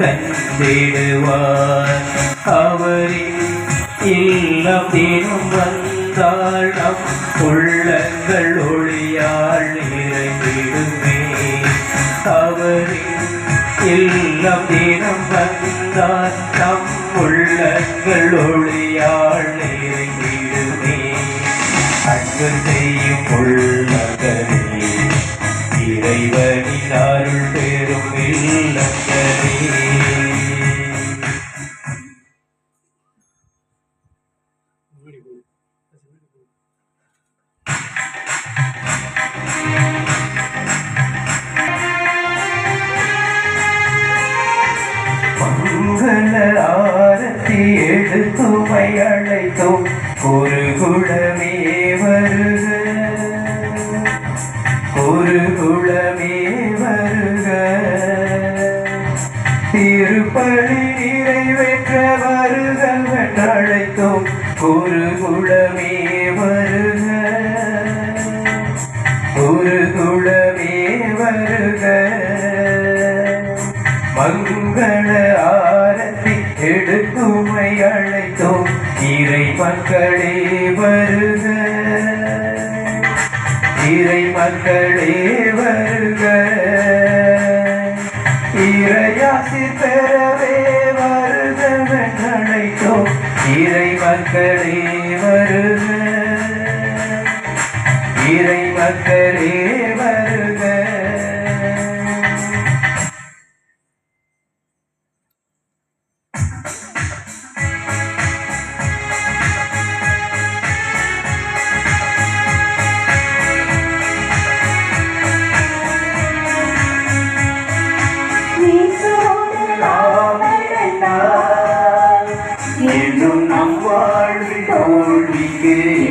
தந்திடுவார். அவரின் இல்லம் தினம் வந்தால் நம் உள்ளங்கள் ஒளியால் நிறைந்திடுமே. அவரின் இல்லம் தினம் வந்தால் நம் உள்ளங்கள் ஒளியால் நிறைந்திடுமே. அன்பு செய்யும் உள்ளங்களே இறைவனின் அருள் பெரும் இல்லங்களே ஆரத்தி எடுத்துமை அழைத்தோம். ஒரு குளமே ஒரு குளமே வருக திருப்பலி நிறைவேற்ற வருக அழைத்தோம். ஒரு குளமே வருக. ஒரு குளமே வருக. மங்கள ஆரத்தி எடுத்துமை அழைத்தோம். இறை மக்களே வருக. இறை மக்களே வருக. இறையாசி பெறவே வருக அழைத்தோம் இறை மக்களே வருக. இறை மக்களே You.